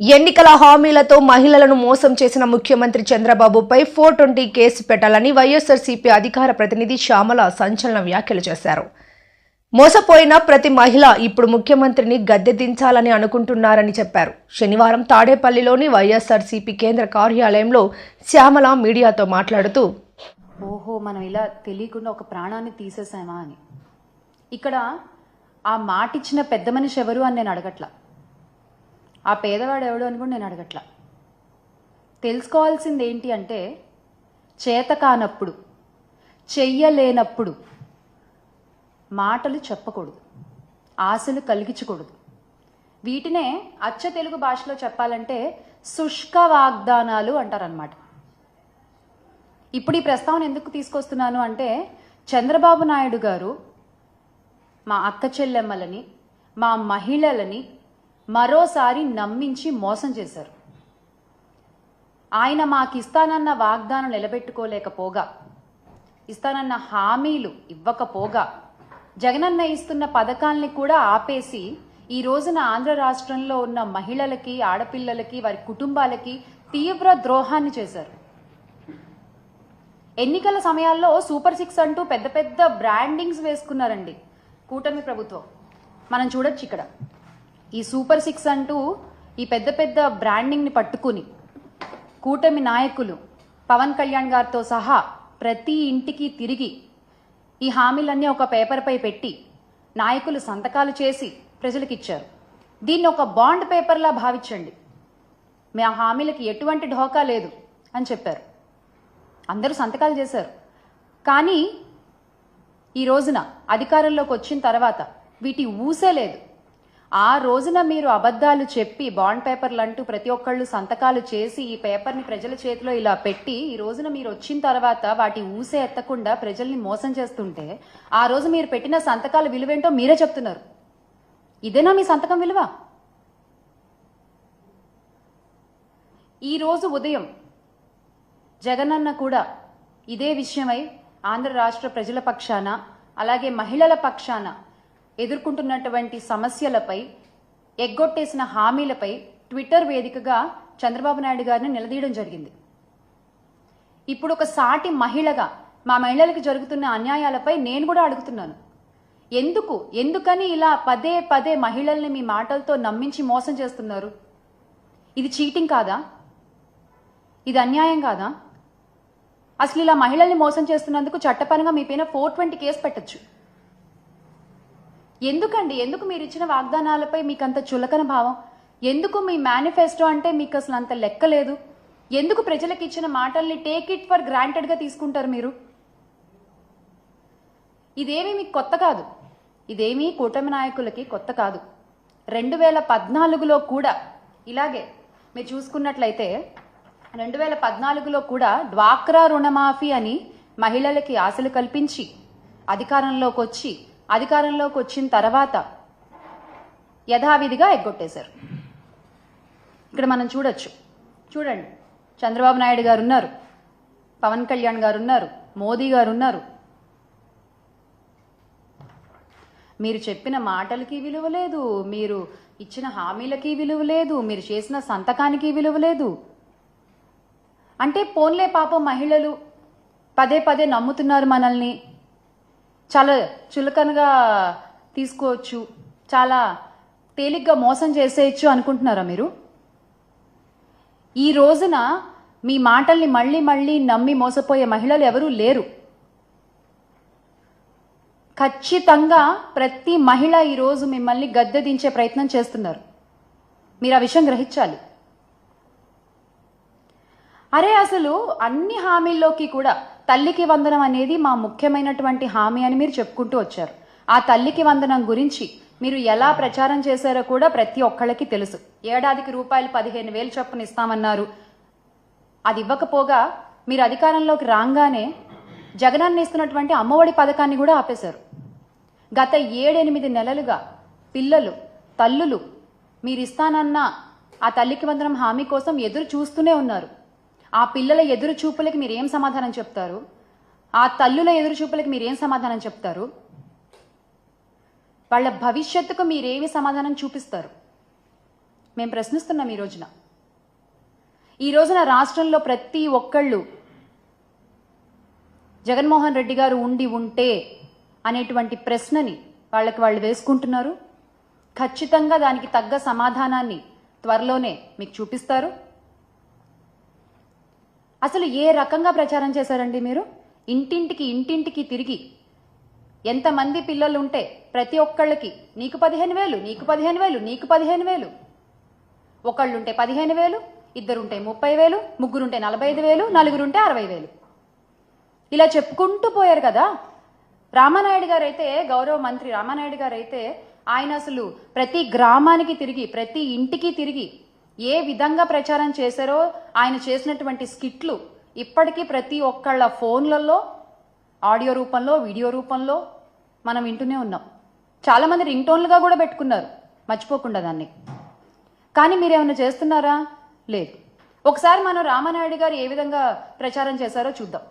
ఎన్నికల హామీలతో మహిళలను మోసం చేసిన ముఖ్యమంత్రి చంద్రబాబుపై ఫోర్ ట్వంటీ కేసు పెట్టాలని వైఎస్ఆర్సీపీ అధికార ప్రతినిధి శ్యామల సంచలన వ్యాఖ్యలు చేశారు. మోసపోయిన ప్రతి మహిళ ఇప్పుడు ముఖ్యమంత్రిని గద్దె దించాలని అనుకుంటున్నారని చెప్పారు. శనివారం తాడేపల్లిలోని వైఎస్ఆర్సీపీ కేంద్ర కార్యాలయంలో శ్యామల మీడియాతో మాట్లాడుతూ ఓహో మనం ఇలా తెలియకుండా ఒక ప్రాణాన్ని తీసేసామా అని. ఇక్కడ ఆ మాటిచ్చిన పెద్ద మనిషి ఎవరు అని నేను అడగట్లా. ఆ పేదవాడు ఎవడు అని కూడా నేను అడగట్లా. తెలుసుకోవాల్సింది ఏంటి అంటే చేత కానప్పుడు చెయ్యలేనప్పుడు మాటలు చెప్పకూడదు ఆశలు కలిగించకూడదు. వీటినే అచ్చ తెలుగు భాషలో చెప్పాలంటే శుష్క వాగ్దానాలు అంటారనమాట ఇప్పుడు ఈ ప్రస్తావన ఎందుకు తీసుకొస్తున్నాను అంటే చంద్రబాబు నాయుడు గారు మా అక్క చెల్లెమ్మలని మా మహిళలని మరోసారి నమ్మించి మోసం చేశారు. ఆయన మాకు ఇస్తానన్న వాగ్దానం నిలబెట్టుకోలేకపోగా ఇస్తానన్న హామీలు ఇవ్వకపోగా జగనన్న ఇస్తున్న పథకాల్ని కూడా ఆపేసి ఈ రోజున ఆంధ్ర రాష్ట్రంలో ఉన్న మహిళలకి ఆడపిల్లలకి వారి కుటుంబాలకి తీవ్ర ద్రోహాన్ని చేశారు. ఎన్నికల సమయాల్లో సూపర్ సిక్స్ అంటూ పెద్ద పెద్ద బ్రాండింగ్స్ వేసుకున్నారండి కూటమి ప్రభుత్వం. మనం చూడొచ్చు ఇక్కడ. ఈ సూపర్ సిక్స్ అంటూ ఈ పెద్ద పెద్ద బ్రాండింగ్ని పట్టుకుని కూటమి నాయకులు పవన్ కళ్యాణ్ గారితో సహా ప్రతి ఇంటికి తిరిగి ఈ హామీలన్నీ ఒక పేపర్పై పెట్టి నాయకులు సంతకాలు చేసి ప్రజలకిచ్చారు. దీన్ని ఒక బాండ్ పేపర్లా భావించండి. మీ ఆ హామీలకి ఎటువంటి ఢోకా లేదు అని చెప్పారు. అందరూ సంతకాలు చేశారు. కానీ ఈ రోజున అధికారంలోకి వచ్చిన తర్వాత వీటి ఊసే లేదు. ఆ రోజున మీరు అబద్ధాలు చెప్పి బాండ్ పేపర్లు అంటూ ప్రతి ఒక్కళ్ళు సంతకాలు చేసి ఈ పేపర్ని ప్రజల చేతిలో ఇలా పెట్టి ఈ రోజున మీరు వచ్చిన తర్వాత వాటి ఊసే ఎత్తకుండా ప్రజల్ని మోసం చేస్తుంటే ఆ రోజు మీరు పెట్టిన సంతకాల విలువేంటో మీరే చెప్తున్నారు. ఇదేనా మీ సంతకం విలువ? ఈ రోజు ఉదయం జగనన్న కూడా ఇదే విషయమై ఆంధ్ర రాష్ట్ర ప్రజల పక్షాన అలాగే మహిళల పక్షాన ఎదుర్కొంటున్నటువంటి సమస్యలపై ఎగ్గొట్టేసిన హామీలపై ట్విట్టర్ వేదికగా చంద్రబాబు నాయుడు గారిని నిలదీయడం జరిగింది. ఇప్పుడు ఒక సాటి మహిళగా మా మహిళలకు జరుగుతున్న అన్యాయాలపై నేను కూడా అడుగుతున్నాను. ఎందుకు ఎందుకని ఇలా పదే పదే మహిళల్ని మీ మాటలతో నమ్మించి మోసం చేస్తున్నారు? ఇది చీటింగ్ కాదా? ఇది అన్యాయం కాదా? అసలు ఇలా మహిళల్ని మోసం చేస్తున్నందుకు చట్టపరంగా మీ పైన ఫోర్ ట్వంటీ కేసు పెట్టచ్చు. ఎందుకండి? ఎందుకు మీరు ఇచ్చిన వాగ్దానాలపై మీకు అంత చులకన భావం? ఎందుకు మీ మేనిఫెస్టో అంటే మీకు అసలు అంత లెక్క లేదు? ఎందుకు ప్రజలకు ఇచ్చిన మాటల్ని టేక్ ఇట్ ఫర్ గ్రాంటెడ్గా తీసుకుంటారు మీరు? ఇదేమీ మీకు కొత్త కాదు. ఇదేమీ కూటమి నాయకులకి కొత్త కాదు. రెండు వేల పద్నాలుగులో కూడా ఇలాగే మీరు చూసుకున్నట్లయితే రెండు వేల పద్నాలుగులో కూడా డ్వాక్రా రుణమాఫీ అని మహిళలకి ఆశలు కల్పించి అధికారంలోకి వచ్చి అధికారంలోకి వచ్చిన తర్వాత యథావిధిగా ఎగ్గొట్టేశారు. ఇక్కడ మనం చూడొచ్చు. చూడండి. చంద్రబాబు నాయుడు గారు ఉన్నారు. పవన్ కళ్యాణ్ గారు ఉన్నారు. మోదీ గారు ఉన్నారు. మీరు చెప్పిన మాటలకి విలువ లేదు. మీరు ఇచ్చిన హామీలకి విలువ లేదు. మీరు చేసిన సంతకానికి విలువ లేదు. అంటే పోన్లే పాపం మహిళలు పదే పదే నమ్ముతున్నారు మనల్ని. చాలా చులకనగా తీసుకోవచ్చు చాలా తేలిగ్గా మోసం చేసేయచ్చు అనుకుంటున్నారా మీరు? ఈ రోజున మీ మాటల్ని మళ్ళీ మళ్ళీ నమ్మి మోసపోయే మహిళలు ఎవరూ లేరు. ఖచ్చితంగా ప్రతి మహిళ ఈరోజు మిమ్మల్ని గద్దె దించే ప్రయత్నం చేస్తున్నారు. మీరు ఆ విషయం గ్రహించాలి. అరే అసలు అన్ని హామీల్లోకి కూడా తల్లికి వందనం అనేది మా ముఖ్యమైనటువంటి హామీ అని మీరు చెప్పుకుంటూ వచ్చారు. ఆ తల్లికి వందనం గురించి మీరు ఎలా ప్రచారం చేశారో కూడా ప్రతి ఒక్కళ్ళకి తెలుసు. ఏడాదికి రూపాయలు పదిహేను వేలు చొప్పున ఇస్తామన్నారు. అది ఇవ్వకపోగా మీరు అధికారంలోకి రాగానే జగనాన్ని ఇస్తున్నటువంటి అమ్మఒడి పథకాన్ని కూడా ఆపేశారు. గత ఏడెనిమిది నెలలుగా పిల్లలు తల్లులు మీరు ఇస్తానన్న ఆ తల్లికి వందనం హామీ కోసం ఎదురు చూస్తూనే ఉన్నారు. ఆ పిల్లల ఎదురు చూపులకి మీరు ఏం సమాధానం చెప్తారు? ఆ తల్లుల ఎదురు చూపులకి మీరు ఏం సమాధానం చెప్తారు? వాళ్ళ భవిష్యత్తుకు మీరేమి సమాధానం చూపిస్తారు? మేము ప్రశ్నిస్తున్నాం ఈ రోజున. ఈ రోజున రాష్ట్రంలో ప్రతి ఒక్కళ్ళు జగన్మోహన్ రెడ్డి గారు ఉండి ఉంటే అనేటువంటి ప్రశ్నని వాళ్ళకి వాళ్ళు వేసుకుంటున్నారు. ఖచ్చితంగా దానికి తగ్గ సమాధానాన్ని త్వరలోనే మీకు చూపిస్తారు. అసలు ఏ రకంగా ప్రచారం చేశారండి మీరు? ఇంటింటికి ఇంటింటికి తిరిగి. ఎంతమంది పిల్లలు ఉంటే ప్రతి ఒక్కళ్ళకి నీకు పదిహేను వేలు నీకు పదిహేను వేలు నీకు పదిహేను వేలు. ఒకళ్ళుంటే పదిహేను వేలు ఇద్దరుంటే ముప్పై వేలు ముగ్గురుంటే నలభై ఐదు వేలు నలుగురుంటే అరవై వేలు. ఇలా చెప్పుకుంటూ పోయారు కదా? రామానాయుడు గారు అయితే గౌరవ మంత్రి రామానాయుడు గారు అయితే ఆయన అసలు ప్రతి గ్రామానికి తిరిగి ప్రతి ఇంటికి తిరిగి ఏ విధంగా ప్రచారం చేశారో ఆయన చేసినటువంటి స్కిట్లు ఇప్పటికీ ప్రతి ఒక్కళ్ళ ఫోన్లలో ఆడియో రూపంలో వీడియో రూపంలో మనం వింటూనే ఉన్నాం. చాలామంది రింగ్ టోన్లుగా కూడా పెట్టుకున్నారు. మర్చిపోకుండా దాన్ని. కానీ మీరేమైనా చేస్తున్నారా? లేదు. ఒకసారి మనం రామానాయుడు గారు ఏ విధంగా ప్రచారం చేశారో చూద్దాం.